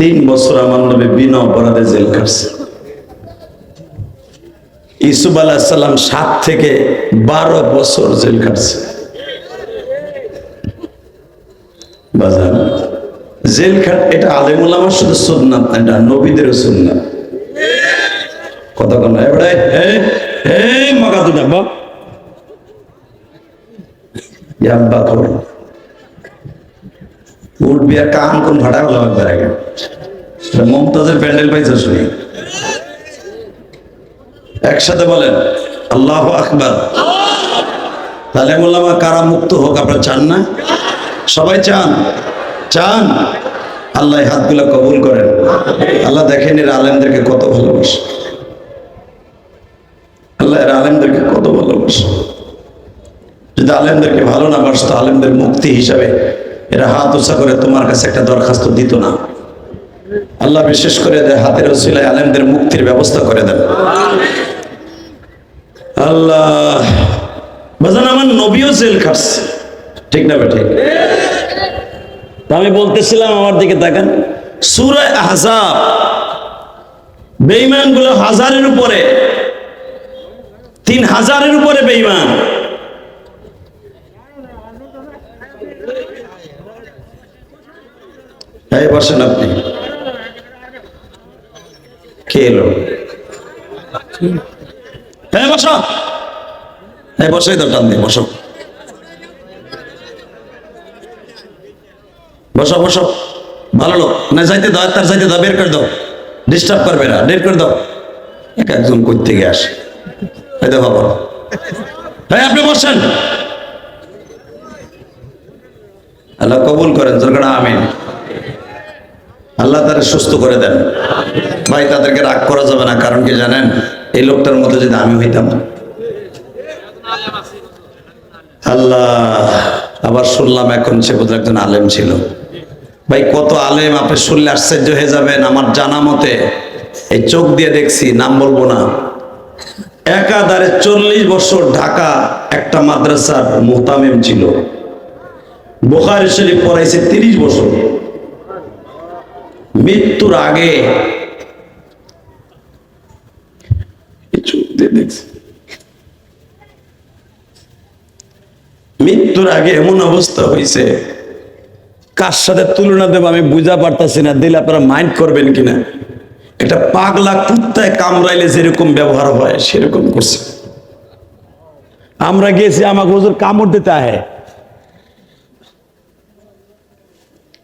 তিন বছর আমার নবী বিনা অপরাধে জেল কাটছে ইসুফ আলাহিসাল্লাম সাত থেকে বারো বছর জেল কাটছে বাজার জেল খাট, এটা শুধু না, এটা কথা কন এই মগা দুটা ইয়াব্বা উঠবি আর কান কোন ফাটা হলো একবার আগে। মমতাজের প্যান্ডেল পাইছে শুনি একসাথে বলেন, আল্লাহ আকবার। তাহলে বললাম কারা মুক্ত হোক, আপনারা চান না? সবাই চান? চান? আল্লাহ হাতগুলো কবুল করেন। আল্লাহ দেখেন এর আলেমদেরকে কত ভালোবাসে। আল্লাহ এর আলেমদেরকে কত ভালোবাসে। যদি আলেমদেরকে ভালো না বাসতো, আলেমদের মুক্তি হিসাবে এরা হাত উঁচা করে তোমার কাছে একটা দরখাস্ত দিত না। আল্লাহ বিশেষ করে হাতের ওসিলায় আলেমদের মুক্তির ব্যবস্থা করে দেন। আল্লাহ, বাজান আমার নবীও জেল খাটছে। ঠিক না বেঠিক আমি বলতেছিলাম আমার দিকে তাকান। সুরায় আহজাব হাজারের উপরে, তিন হাজারের উপরে বেঈমান। এই বসেন আপনি। কে এলো? হ্যাঁ হ্যাঁ তো টান দিয়ে, বসো। বসো বসো। ভালো লোক। না, যাইতে দাও তার যাইতে দাও, বের করে দাও। ডিস্টার্ব করবে না, বের করে দাও। এক একজন করতে গিয়ে আসে। দেখো বলো হ্যাঁ আপনি বসেন। আল্লাহ কবুল করেন দরকার আমিন। আল্লাহ তাদের সুস্থ করে দেন। ভাই, তাদেরকে রাগ করা যাবে না, কারণ কি জানেন? এই লোকটার মতো যদি আমি হইতাম। আল্লাহ, আবার শুনলাম এখন সে বোধহয় একজন আলেম ছিল। ভাই, কত আলেম, আপনি শুনলে আশ্চর্য হয়ে যাবেন। আমার জানা মতে, এই চোখ দিয়ে দেখছি, নাম বলব না। একাধারে চল্লিশ বছর ঢাকা একটা মাদ্রাসার মোহতামেম ছিল। বোখারি শরীফ পড়াইছে তিরিশ বছর। মৃত্যুর আগে। মৃত্যুর আগে এমন অবস্থা হয়েছে কার সাথে তুলনা দেব আমি বুঝা পারতাছি না, দিলে আপনারা মাইন্ড করবেন কিনা। এটা পাগলা কুত্তায় কামড়াইলে যেরকম ব্যবহার হয়, সেরকম করছে। আমরা গেছি, আমাকে হুজুর কামড় দিতে আহে।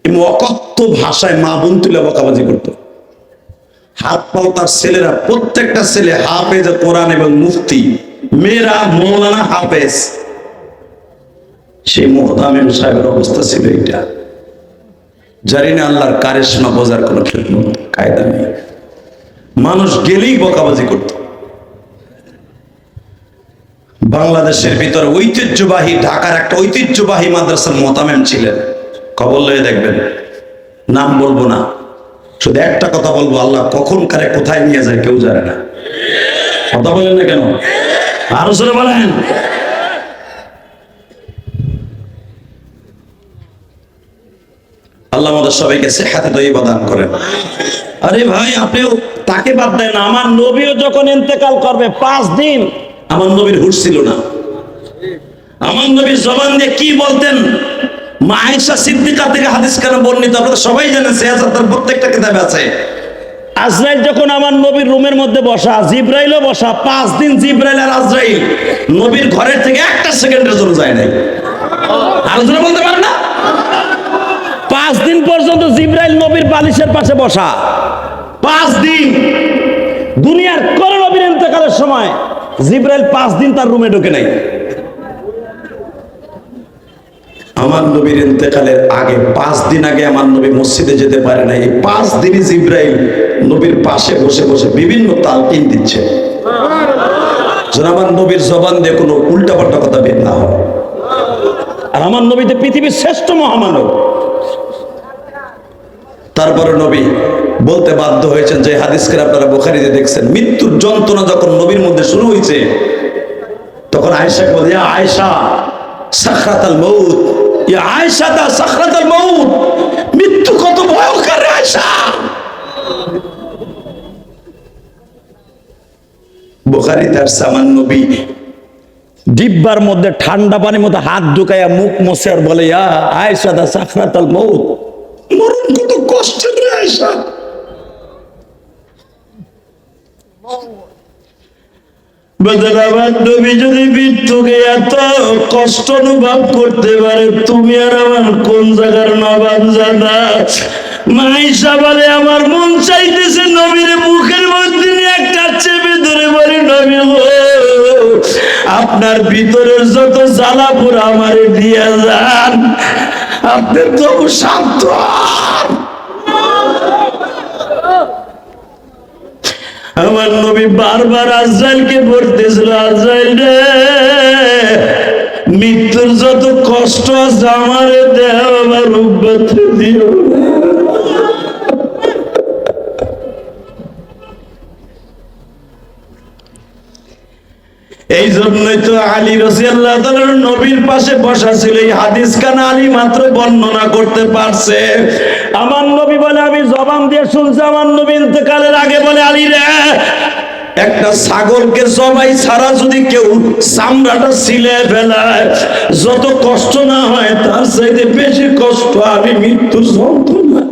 এমন অকথ্য ভাষায় মা বোন তুলে বকাবাজি করতো। হাত পাও তার ছেলেরা, প্রত্যেকটা ছেলে হাফেজ, কোরআন এবং মুফতি। মেয়েরা মৌলানা হাফেজ। সেই সাহেবের অবস্থা ছিল এটা জানি না আল্লাহর কারিশমা বোঝার কোনো কায়দা নেই। মানুষ গেলেই বকাবাজি করত। বাংলাদেশের ভিতরে ঐতিহ্যবাহী, ঢাকার একটা ঐতিহ্যবাহী মাদ্রাসার মোতামেম ছিলেন। খবর লয়ে দেখবেন। নাম বলব না। শুধু একটা কথা বলব, আল্লাহ কখন কারে কোথায় নিয়ে যায় কেউ জানে না। কথা বলেন না কেন? আরও জোরে বলেন। আল্লাহ আমাদের সবাইকে সেহাতে দইবা দান করেন। আরে ভাই, আপনিও তাকে বাদ দেন। আমার নবীও যখন ইন্তেকাল করবে পাঁচ দিন, আমার নবীর হুশ ছিল না। আমার নবীর জবান দিয়ে কি বলতেন? মা আয়েশা সিদ্দিকা থেকে হাদিস কেন বর্ণিত, আপনারা সবাই জানেন সিয়াসাত প্রত্যেকটা কিতাবে আছে। আজরাইল যখন আমার নবীর রুমের মধ্যে বসা, জিব্রাইলও বসা, পাঁচ দিন জিব্রাইল আর আজরাইল, নবীর ঘরের থেকে একটা সেকেন্ডের জন্য যায় নাই। আলোচনা বলতে পারেন না? পাঁচ দিন পর্যন্ত জিব্রাইল নবীর বালিশের পাশে বসা। পাঁচ দিন, দুনিয়ার কোন নবীর ইন্তেকালের সময় জিব্রাইল পাঁচ দিন তার রুমে ঢোকে নাই। আমার নবীর ইন্তেকালের আগে পাঁচ দিন আগে আমার নবী মসজিদে যেতে পারে না এই পাঁচ দিনই জিব্রাইল নবীর পাশে বসে বসে বিভিন্ন তালকিন দিচ্ছে। যেন আমার নবীর জবান দিয়ে কোনো উল্টাপাল্টা কথা বের না হয়। আর আমার নবীতে পৃথিবীর শ্রেষ্ঠ মহামানব। তারপরে নবী বলতে বাধ্য হয়েছেন যে হাদিসকে আপনারা বোখারিতে দেখছেন। মৃত্যুর যন্ত্রণা যখন নবীর মধ্যে শুরু হয়েছে, তখন আয়েশাকে বলে, "ইয়া আয়েশা, সাখরাতাল আয়সাদা সাখরাতাল মৌত মৃত্যু কত ভয়ঙ্কর আয়সা বোখারি তার সামান নবী ডিব্বার মধ্যে ঠান্ডা পানির মধ্যে হাত ঢুকাইয়া মুখ মশে আর বলে, ইয়া আয়সাদা সাখরাতাল মৌত মরণ কত কষ্টের আয়সা আয়সা নবী যদি মৃত্যুকে এত কষ্ট অনুভব করতে পারে, তুমি আর আমার কোন জায়গার জানা বলে, আমার মন চাইতেছে নবীর মুখের মধ্যে একটা চেপে ধরে বলি, নবী আপনার ভিতরের যত জ্বালা পুরো আমারে দিয়ে যান। আপনার তবু শান্ত আমার নবী বারবার আজরাইলকে বলতেছিল, আজরাইল রে, মৃত্যুর যত কষ্ট আছে আমারে দেহ আমার উব্বতে দিও এই জন্যই তো আলী রসিয়াল্লাহ নবীর পাশে বসা ছিল। এই হাদিস খান আলী মাত্র বর্ণনা করতে পারছে। আমার নবী বলে, আমি জবান দিয়ে শুনছি, আমার নবী ইন্তেকালের আগে বলে, আলী রে, একটা ছাগলকে জবাই ছাড়া যদি কেউ চামড়াটা ছিলে ফেলায়, যত কষ্ট না হয়, তার চাইতে বেশি কষ্ট আমি মৃত্যুর যন্ত্রণা।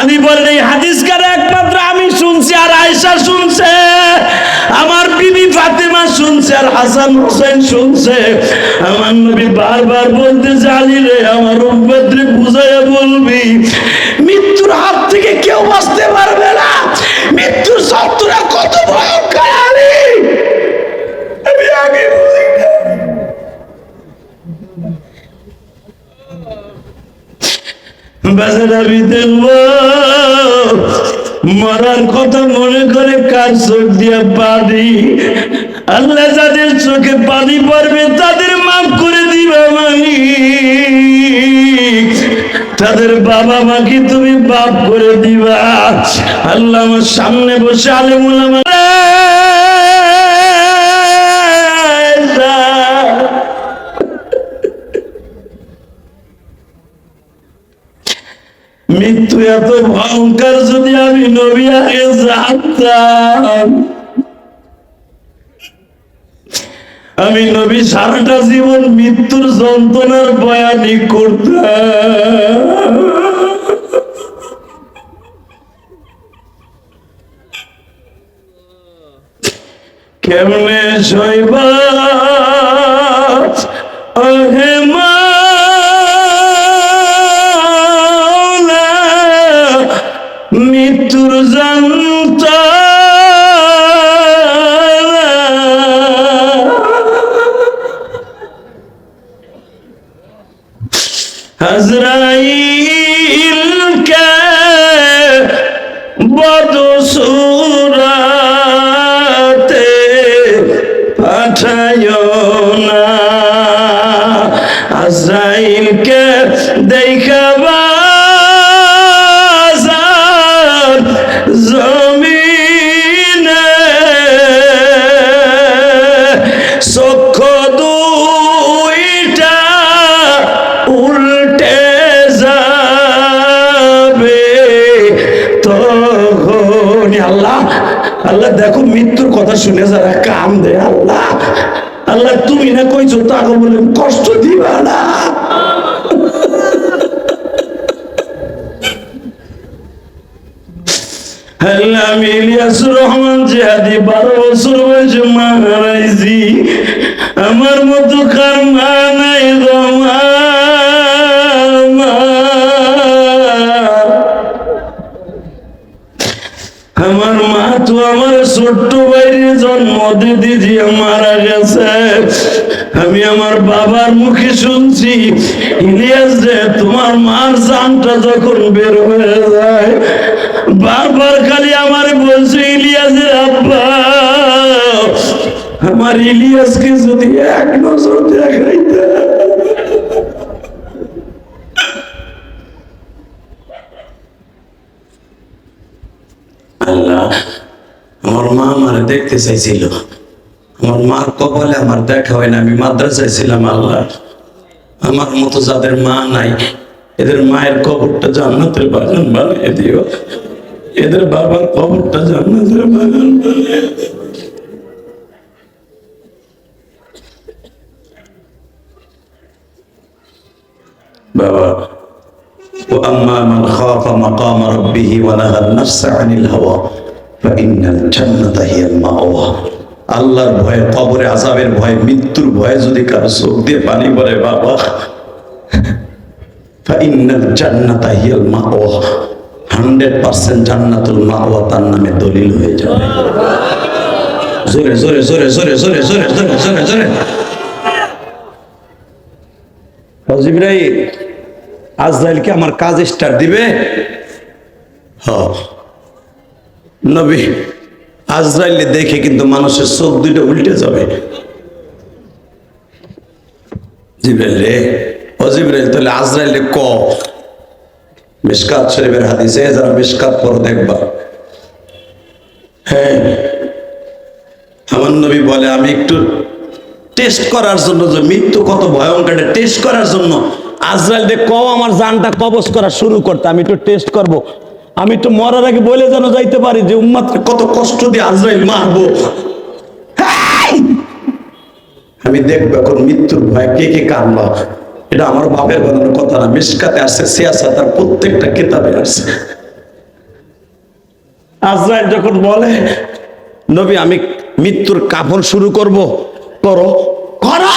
আমি বলেন, এই হাদিস কারে একমাত্র আমি শুনছি আর আয়সা শুনছে। ফাতেমা শুনছে আর হাসান হোসেন শুনছে। আমার নবী বারবার বলতে, জানি রে, আমার উম্মতরে বুঝাইয়া বলবি, মৃত্যুর হাত থেকে কেউ বাঁচতে পারবে না। মৃত্যুর শত্রুরা কত ভয়ঙ্কর আমি। আগে বুঝি। বাজার আমি দেখব মরার কথা মনে করে কার চোখ দিয়ে পানি? আল্লাহ যাদের চোখে পানি পড়বে, তাদের মাফ করে দিবে মানি তাদের বাবা মাকে তুমি বাপ করে দিবা। আল্লাহ আমার সামনে বসে আলেমুল আমার এত ভয়ঙ্কর যদি আমি নবী আগে জানতাম। আমি নবী সারাটা জীবন মৃত্যুর যন্ত্রণার বয়ানি করতাম। কেমনে শৈবা মৃত্যুর যন্ত্র হজরাইলকে বদসুরাতে পাঠায় না। আজরাইলকে দেখাবা জমিনে আল্লাহ আল্লাহ দেখো মৃত্যুর কথা শুনে যারা কাম দে আল্লাহ আল্লাহ তুমি না কইছো তাকে বলে কষ্ট দিবা না আমার মতো কার নাই গো। ছোট্ট বাইরে জন্ম দিদি মারা গেছে। আমি আমার বাবার মুখে শুনছি, ইলিয়াস যে তোমার মার জানটা যখন বের হয়ে যায়, বারবার খালি আমার বলছে ইলিয়াসের আব্বা, আমার ইলিয়াসকে যদি এক নজর দেখাইতে আল্লাহ আমার মা আমার দেখতে চাইছিল আমার মার কপালে আমার দেখা হয় না আমি মাদ্রাসায় ছিলাম আল্লাহ আমার মতো যাদের মা নাই এদের মায়ের কবরটা জান্নাতের বাগান বানিয়ে দিও এদের বাবার খবরটা জান্নাতের বাগান বলে। বাবা وأما من خاف مقام ربه ونهى النفس عن الهوى আল্লাহর ভয়ে, কবরে আজাবের ভয়ে, মৃত্যুর ভয়ে যদি কারও চোখ দিয়ে পানি পরে বাবা। হান্ড্রেড পার্সেন্ট জান্নাতুল মা তার নামে দলিল হয়ে যাবে। জোরে জোরে জোরে জোরে জোরে জোরে জোরে জোরে জোরে। কি আমার কাজ স্টার দিবে? হ্যাঁ নবী আজরাইলে দেখে কিন্তু মানুষের চোখ দুইটা উল্টে যাবে। জিব্রাইল রে, ও জিব্রাইল, তাহলে আজরাইলে ক? মিসকাত শরীফের হাদিসে যারা মিসকাত পর দেখবা। হ্যাঁ আমার নবী বলে, আমি একটু টেস্ট করার জন্য যে মৃত্যু কত ভয়ঙ্কর টেস্ট করার জন্য আজরাইল দে কও আমার জানটা কবজ করা শুরু করতে, আমি একটু টেস্ট করব। আমি একটু মরার আগে বলে যেন যাইতে পারি যে উম্মাত্রে কত কষ্ট দিয়ে আজরাইল মারবো। আমি দেখব এখন মৃত্যুর ভয় কে কে কানবা এটা আমার বাপের বানানোর কথা না। মিসকাতে আসছে, সিয়াসা তার প্রত্যেকটা কিতাবে আসছে। আজরাইল যখন বলে, নবী, আমি মৃত্যুর কাফন শুরু করব, করো করো!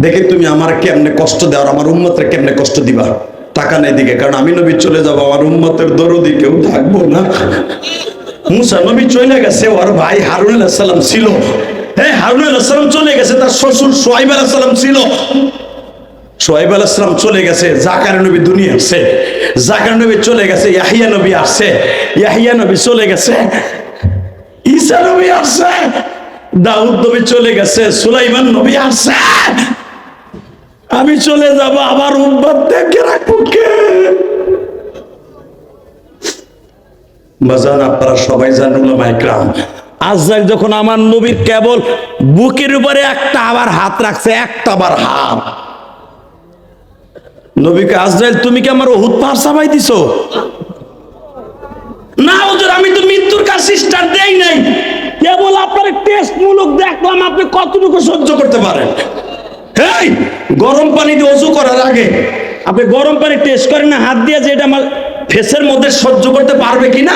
দেখে তুমি আমার কেমনে কষ্ট দাও আর আমার উম্মতের কেমনে কষ্ট দিবা টাকা নেই দিকে, কারণ আমি নবী চলে যাব, আমার উম্মতের দরদি কেউ থাকব না। মুসা নবী চলে গেছে, ওর ভাই হারুন সালাম ছিল। হ্যাঁ হারুন সালাম চলে গেছে, তার শ্বশুর সোহাইব সালাম ছিল। সোহাইব আলাইহিস সালাম চলে গেছে, জাকার নবী দুনিয়া আসছে। জাকার নবী চলে গেছে, ইয়াহিয়া নবী আসছে। ইয়াহিয়া নবী চলে গেছে, ঈসা নবী আসছে, দাউদ নবী চলে গেছে, সুলাইমান নবী আসছে। আমি চলে যাব, আমার উম্মত দেখে রাখব কে? বাজান, আপনারা সবাই জানুন মাইক্রাম আজরাইল যখন আমার নবীর কেবল বুকের উপরে একটা আবার হাত রাখছে, একটা আবার হাত। নবীকে, আজরাইল, তুমি কি আমার ওহুদ পাহাড় চাপাই দিছো? না হুজুর, আমি তো মৃত্যুর কাজ সিস্টার দেই নাই। কেবল আপনার টেস্ট মূলক দেখলাম, আপনি কতটুকু সহ্য করতে পারেন? এই গরম পানি দিয়ে অজু করার আগে আপনি গরম পানি টেস্ট করেন না, হাত দিয়ে যে এটা আমার ফেসের মধ্যে সহ্য করতে পারবে কিনা?